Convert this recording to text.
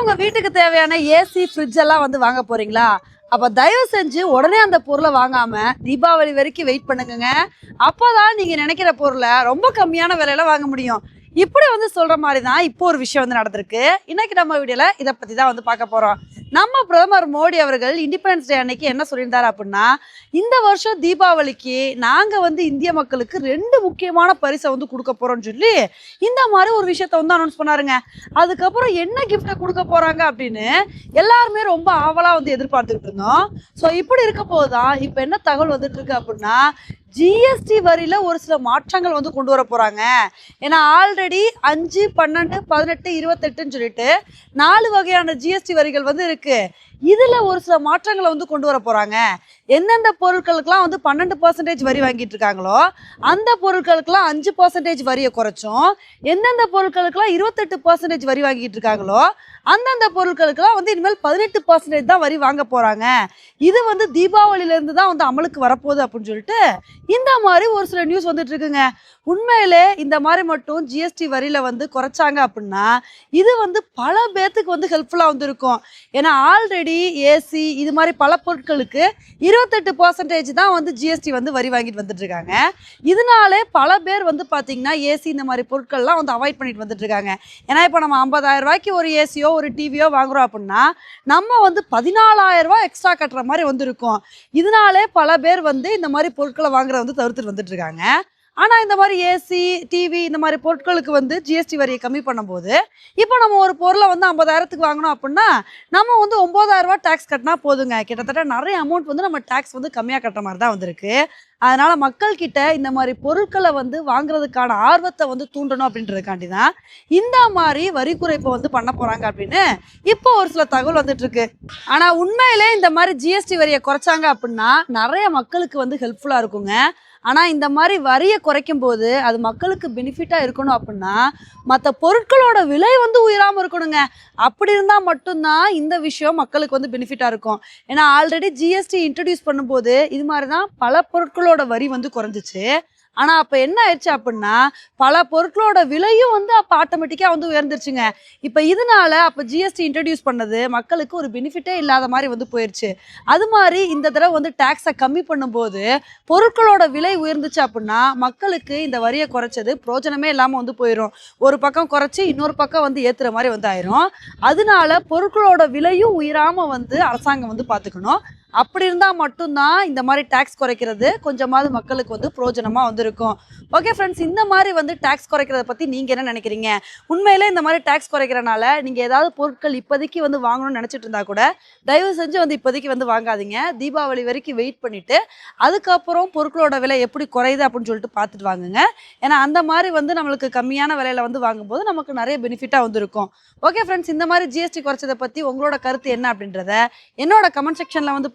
உங்க வீட்டுக்கு தேவையான ஏசி ஃப்ரிட்ஜ் எல்லாம் வந்து வாங்க போறீங்களா? அப்ப தயவு செஞ்சு உடனே அந்த பொருளை வாங்காம தீபாவளி வரைக்கும் வெயிட் பண்ணுங்க அப்போதான் நீங்க நினைக்கிற பொருளை ரொம்ப கம்மியான விலையில வாங்க முடியும். இப்படி வந்து சொல்ற மாதிரி தான் இப்போ ஒரு விஷயம் வந்து நடந்திருக்கு. இன்னைக்கு நம்ம வீடியோல இதை பத்தி தான் வந்து பார்க்க போறோம். நம்ம பிரதமர் மோடி அவர்கள் இண்டிபெண்டன்ஸ் டே அன்னைக்கு என்ன சொல்லியிருந்தார் அப்படின்னா இந்த வருஷம் தீபாவளிக்கு நாங்கள் வந்து இந்திய மக்களுக்கு ரெண்டு முக்கியமான பரிசை வந்து கொடுக்க போறோம்னு சொல்லி இந்த மாதிரி ஒரு விஷயத்த வந்து அனௌன்ஸ் பண்ணாருங்க. அதுக்கப்புறம் என்ன கிஃப்ட்டை கொடுக்க போகிறாங்க அப்படின்னு எல்லாருமே ரொம்ப ஆவலாக வந்து எதிர்பார்த்துக்கிட்டு இருந்தோம். ஸோ இப்படி இருக்க போதுதான் இப்போ என்ன தகவல் வந்துட்டு இருக்கு அப்படின்னா ஜிஎஸ்டி வரியில ஒரு சில மாற்றங்கள் வந்து கொண்டு வர போறாங்க. ஏன்னா ஆல்ரெடி அஞ்சு பன்னெண்டு பதினெட்டு இருபத்தெட்டுன்னு சொல்லிட்டு நாலு வகையான ஜிஎஸ்டி வரிகள் வந்து இருக்கு. இதுல ஒரு சில மாற்றங்களை வந்து கொண்டு வர போறாங்க. எந்தெந்த பொருட்களுக்கெல்லாம் வந்து பன்னெண்டு பர்சன்டேஜ் வரி வாங்கிட்டு இருக்காங்களோ அந்த பொருட்களுக்கெல்லாம் அஞ்சு பர்சன்டேஜ் வரியை குறைச்சும். எந்தெந்த பொருட்களுக்கெல்லாம் இருபத்தெட்டு பர்சன்டேஜ் வரி வாங்கிட்டு இருக்காங்களோ அந்தந்த பொருட்களுக்கெல்லாம் வந்து இனிமேல் பதினெட்டு பர்சன்டேஜ் தான் வரி வாங்க போகிறாங்க இது வந்து தீபாவளியிலேருந்து தான் வந்து அமலுக்கு வரப்போகுது அப்படின்னு சொல்லிட்டு இந்த மாதிரி ஒரு சில நியூஸ் வந்துட்டு இருக்குங்க உண்மையிலே இந்த மாதிரி மட்டும் ஜிஎஸ்டி வரியில் வந்து குறைச்சாங்க அப்படின்னா இது வந்து பல பேர்த்துக்கு வந்து ஹெல்ப்ஃபுல்லாக வந்து இருக்கும் ஏன்னா ஆல்ரெடி ஏசி இது மாதிரி பல பொருட்களுக்கு இரு இருபத்தெட்டு பர்சன்டேஜ் தான் வந்து ஜிஎஸ்டி வந்து வரி வாங்கிட்டு வந்துட்டு இருக்காங்க இதனாலே பல பேர் வந்து பார்த்தீங்கன்னா ஏசி இந்த மாதிரி பொருட்கள்லாம் வந்து அவாய்ட் பண்ணிட்டு வந்துட்டு இருக்காங்க ஏன்னா இப்போ நம்ம ஐம்பதாயிரம் ரூபாய்க்கு ஒரு ஏசியோ ஒரு டிவியோ வாங்குறோம் அப்படின்னா நம்ம வந்து பதினாலாயிரம் ரூபாய் எக்ஸ்ட்ரா கட்டுற மாதிரி வந்து இருக்கும் இதனாலே பல பேர் வந்து இந்த மாதிரி பொருட்களை வாங்குறத வந்து தவிர்த்துட்டு வந்துட்டு இருக்காங்க ஆனால் இந்த மாதிரி ஏசி டிவி இந்த மாதிரி பொருட்களுக்கு வந்து ஜிஎஸ்டி வரியை கம்மி பண்ணும்போது இப்போ நம்ம ஒரு பொருளை வந்து ஐம்பதாயிரத்துக்கு வாங்கினோம் அப்படின்னா நம்ம வந்து ஒம்பதாயிரம் டேக்ஸ் கட்டினா போதுங்க. கிட்டத்தட்ட நிறைய அமௌண்ட் வந்து நம்ம டேக்ஸ் வந்து கம்மியாக கட்டுற மாதிரி தான் வந்திருக்கு. அதனால மக்கள்கிட்ட இந்த மாதிரி பொருட்களை வந்து வாங்குறதுக்கான ஆர்வத்தை வந்து தூண்டணும் அப்படின்றதுக்காண்டி தான் இந்த மாதிரி வரி குறைப்பை வந்து பண்ண போறாங்க அப்படின்னு இப்போ ஒரு சில தகவல் வந்துட்டு இருக்கு ஆனா உண்மையிலே இந்த மாதிரி ஜிஎஸ்டி வரியை குறைச்சாங்க அப்படின்னா நிறைய மக்களுக்கு வந்து ஹெல்ப்ஃபுல்லா இருக்குங்க. ஆனால் இந்த மாதிரி வரியை குறைக்கும் போது அது மக்களுக்கு பெனிஃபிட்டாக இருக்கணும் அப்படின்னா மற்ற பொருட்களோட விலை வந்து உயராமல் இருக்கணுங்க. அப்படி இருந்தால் மட்டும்தான் இந்த விஷயம் மக்களுக்கு வந்து பெனிஃபிட்டாக இருக்கும். ஏன்னா ஆல்ரெடி ஜிஎஸ்டி இன்ட்ரடியூஸ் பண்ணும்போது இது மாதிரி தான் பல பொருட்களோட வரி வந்து குறைஞ்சிச்சு. ஆனா அப்ப என்ன ஆயிடுச்சு அப்படின்னா பல பொருட்களோட விலையும் வந்து அப்ப ஆட்டோமேட்டிக்கா வந்து உயர்ந்துருச்சுங்க. இப்ப இதனால அப்ப ஜிஎஸ்டி இன்ட்ரடியூஸ் பண்ணது மக்களுக்கு ஒரு பெனிஃபிட்டே இல்லாத மாதிரி வந்து போயிடுச்சு அது மாதிரி இந்த தடவை வந்து டேக்ஸை கம்மி பண்ணும்போது பொருட்களோட விலை உயர்ந்துச்சு அப்படின்னா மக்களுக்கு இந்த வரியை குறைச்சது பிரோஜனமே இல்லாம வந்து போயிடும் ஒரு பக்கம் குறைச்சி இன்னொரு பக்கம் வந்து ஏத்துற மாதிரி வந்து ஆயிரும். அதனால பொருட்களோட விலையும் உயராம வந்து அரசாங்கம் வந்து பாத்துக்கணும். அப்படி இருந்தால் மட்டும்தான் இந்த மாதிரி டேக்ஸ் குறைக்கிறது கொஞ்சமாவது மக்களுக்கு வந்து பிரோஜனமாக வந்திருக்கும். ஓகே ஃப்ரெண்ட்ஸ் இந்த மாதிரி வந்து டேக்ஸ் குறைக்கிறத பற்றி நீங்கள் என்ன நினைக்கிறீங்க? உண்மையிலே இந்த மாதிரி டேக்ஸ் குறைக்கிறனால நீங்கள் ஏதாவது பொருட்கள் இப்போதைக்கு வந்து வாங்கணும்னு நினச்சிட்டு இருந்தா கூட தயவு செஞ்சு வந்து இப்போதைக்கு வந்து வாங்காதீங்க. தீபாவளி வரைக்கும் வெயிட் பண்ணிவிட்டு அதுக்கப்புறம் பொருட்களோட விலை எப்படி குறையுது அப்படின்னு சொல்லிட்டு பார்த்துட்டு வாங்குங்க. ஏன்னா அந்த மாதிரி வந்து நம்மளுக்கு கம்மியான விலையில் வந்து வாங்கும்போது நமக்கு நிறைய பெனிஃபிட்டாக வந்துருக்கும். ஓகே ஃப்ரெண்ட்ஸ் இந்த மாதிரி ஜிஎஸ்டி குறைச்சதை பற்றி உங்களோட கருத்து என்ன அப்படின்றத என்னோட கமெண்ட் செக்ஷனில் வந்து